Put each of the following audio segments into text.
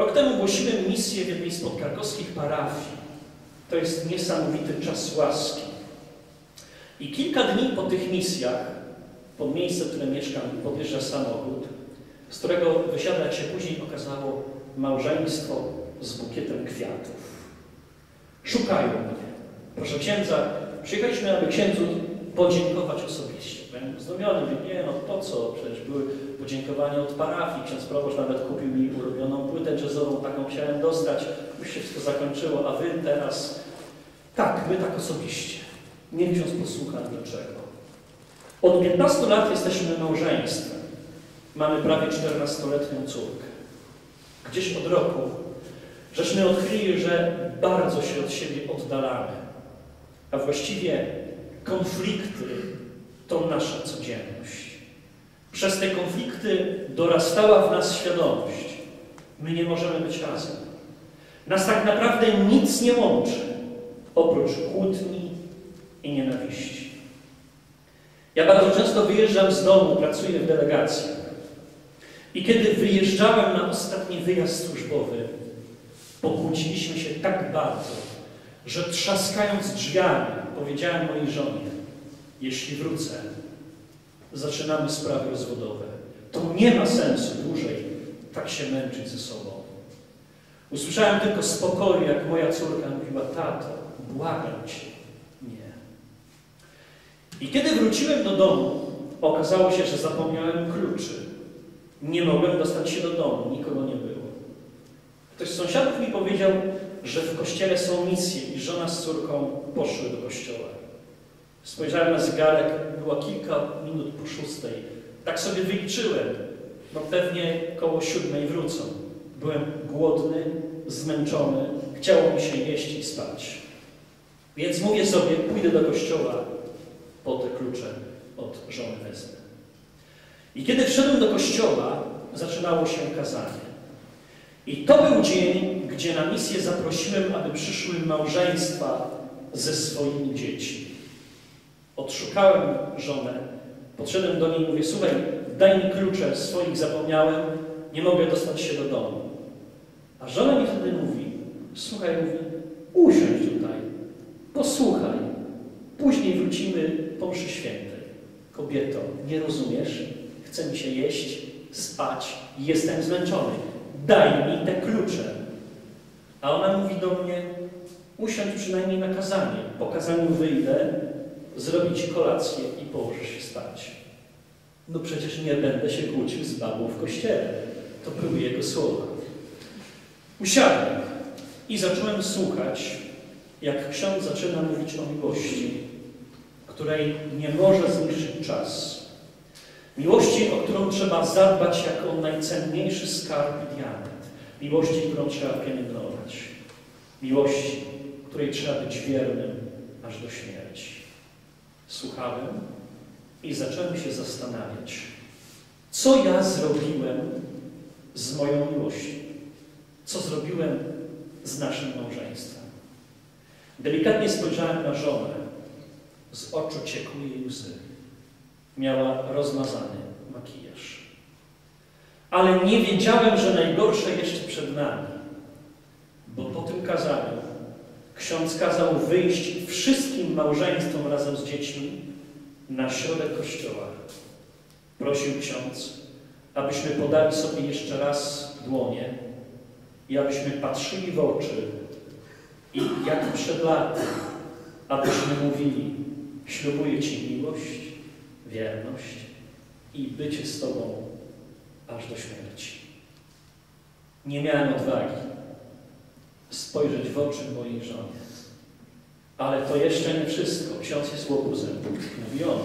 Rok temu głosiłem misję w jednej z podkarkowskich parafii. To jest niesamowity czas łaski. I kilka dni po tych misjach, pod miejsce, w którym mieszkam, podjeżdża samochód, z którego wysiada, jak się później okazało, małżeństwo z bukietem kwiatów. Szukają mnie. Proszę księdza, przyjechaliśmy, aby księdzu podziękować osobiście. Byłem zdumiony, mówię, nie no po co, przecież były podziękowania od parafii, ksiądz proboszcz nawet kupił mi ulubioną płytę jazzową, taką chciałem dostać, już się wszystko zakończyło, a wy teraz... Tak, my tak osobiście. Niech ksiądz posłucha dlaczego. Od 15 lat jesteśmy małżeństwem. Mamy prawie 14-letnią córkę. Gdzieś od roku żeśmy odkryli, że bardzo się od siebie oddalamy. A właściwie konflikty to nasza codzienność. Przez te konflikty dorastała w nas świadomość. My nie możemy być razem. Nas tak naprawdę nic nie łączy, oprócz kłótni i nienawiści. Ja bardzo często wyjeżdżam z domu, pracuję w delegacjach. I kiedy wyjeżdżałem na ostatni wyjazd służbowy, pokłóciliśmy się tak bardzo, że trzaskając drzwiami powiedziałem mojej żonie, jeśli wrócę, zaczynamy sprawy rozwodowe. To nie ma sensu dłużej tak się męczyć ze sobą. Usłyszałem tylko spokoju, jak moja córka mówiła, tato, błagam cię, nie. I kiedy wróciłem do domu, okazało się, że zapomniałem kluczy. Nie mogłem dostać się do domu, nikogo nie było. Ktoś z sąsiadów mi powiedział, że w kościele są misje i żona z córką poszły do kościoła. Spojrzałem na zegarek, było kilka minut po szóstej. Tak sobie wyliczyłem, no pewnie koło siódmej wrócą. Byłem głodny, zmęczony, chciało mi się jeść i spać. Więc mówię sobie, pójdę do kościoła, po te klucze od żony wezmę. I kiedy wszedłem do kościoła, zaczynało się kazanie. I to był dzień, gdzie na misję zaprosiłem, aby przyszły małżeństwa ze swoimi dziećmi. Odszukałem żonę, podszedłem do niej i mówię, słuchaj, daj mi klucze, swoich zapomniałem, nie mogę dostać się do domu. A żona mi wtedy mówi, słuchaj, mówi, usiądź tutaj, posłuchaj, później wrócimy po mszy świętej. Kobieto, nie rozumiesz? Chce mi się jeść, spać, jestem zmęczony. Daj mi te klucze. A ona mówi do mnie, usiądź przynajmniej na kazanie. Po kazaniu wyjdę, zrobię ci kolację i położę się spać. No przecież nie będę się kłócił z babą w kościele. To były jego słowa. Usiadłem i zacząłem słuchać, jak ksiądz zaczyna mówić o miłości, której nie może zniszczyć czas. Miłości, o którą trzeba zadbać jako o najcenniejszy skarb i diament. Miłości, którą trzeba pielęgnować. Miłości, której trzeba być wiernym aż do śmierci. Słuchałem i zacząłem się zastanawiać, co ja zrobiłem z moją miłością. Co zrobiłem z naszym małżeństwem. Delikatnie spojrzałem na żonę. Z oczu ciekły jej łzy. Miała rozmazany makijaż. Ale nie wiedziałem, że najgorsze jeszcze przed nami. Bo po tym kazaniu ksiądz kazał wyjść wszystkim małżeństwom razem z dziećmi na środek kościoła. Prosił ksiądz, abyśmy podali sobie jeszcze raz dłonie i abyśmy patrzyli w oczy i jak przed laty, abyśmy mówili, ślubuję Ci miłość, wierność i bycie z Tobą aż do śmierci. Nie miałem odwagi spojrzeć w oczy mojej żony. Ale to jeszcze nie wszystko. Ksiądz jest łobuzem, mówi on.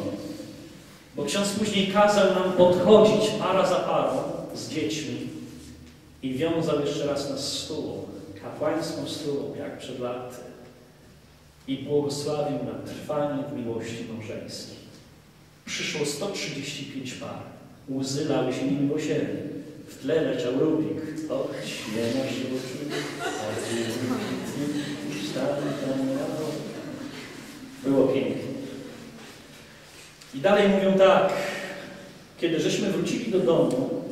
Bo ksiądz później kazał nam podchodzić para za parą z dziećmi i wiązał jeszcze raz nas stół, kapłańską stół, jak przed laty. I błogosławił nam trwanie w miłości małżeńskiej. Przyszło 135 par. Łzy lały się niemiłosiernie. W tle leciał Rubik. Och, śmiena rzucił, Było pięknie. I dalej mówią tak. Kiedy żeśmy wrócili do domu,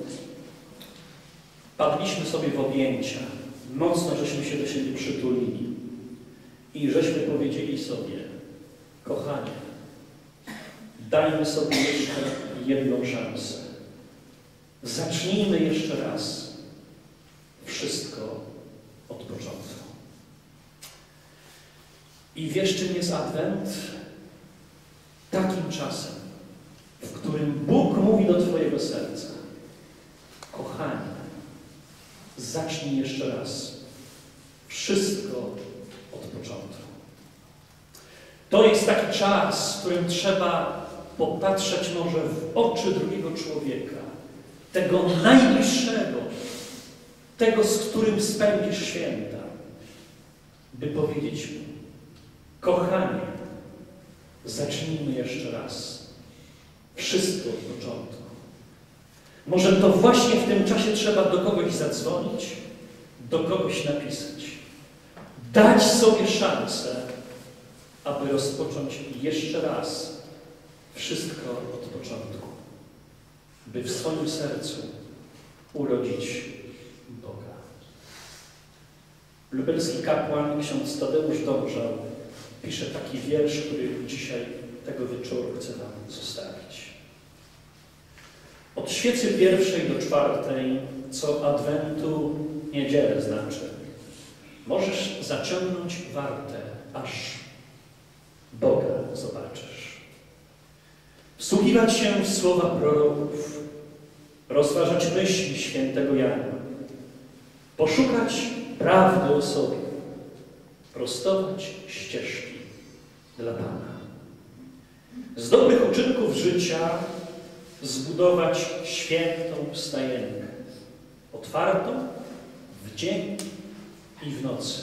wpadliśmy sobie w objęcia, mocno żeśmy się do siebie przytulili i żeśmy powiedzieli sobie, kochanie, dajmy sobie jeszcze jedną szansę. Zacznijmy jeszcze raz wszystko od początku. I wiesz, czym jest Adwent? Takim czasem, w którym Bóg mówi do Twojego serca, kochanie, zacznij jeszcze raz wszystko od początku. To jest taki czas, w którym trzeba popatrzeć może w oczy drugiego człowieka, tego najbliższego, tego, z którym spędzisz święta, by powiedzieć mu, kochanie, zacznijmy jeszcze raz. Wszystko od początku. Może to właśnie w tym czasie trzeba do kogoś zadzwonić, do kogoś napisać. Dać sobie szansę, aby rozpocząć jeszcze raz wszystko od początku. By w swoim sercu urodzić Boga. Lubelski kapłan, ksiądz Tadeusz Dążał, pisze taki wiersz, który dzisiaj tego wieczoru chcę Wam zostawić. Od świecy pierwszej do czwartej, co Adwentu niedzielę znaczy, możesz zaciągnąć wartę, aż Boga zobaczysz. Wsłuchiwać się w słowa proroków, rozważać myśli świętego Jana, poszukać prawdy o sobie, prostować ścieżki dla Pana. Z dobrych uczynków życia zbudować świętą stajenkę, otwartą w dzień i w nocy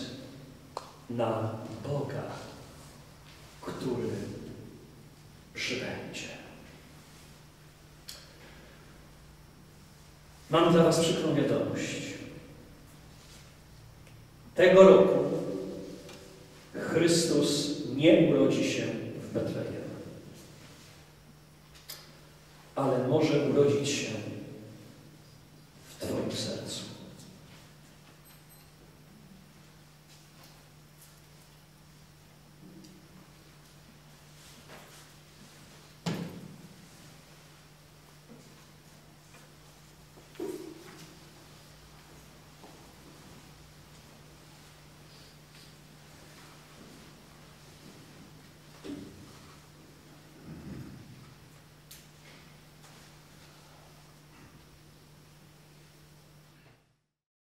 na Boga, który przybędzie. Mam dla Was przykrą wiadomość. Tego roku Chrystus nie urodzi się w Betlejem, ale może urodzić się w Twoim sercu.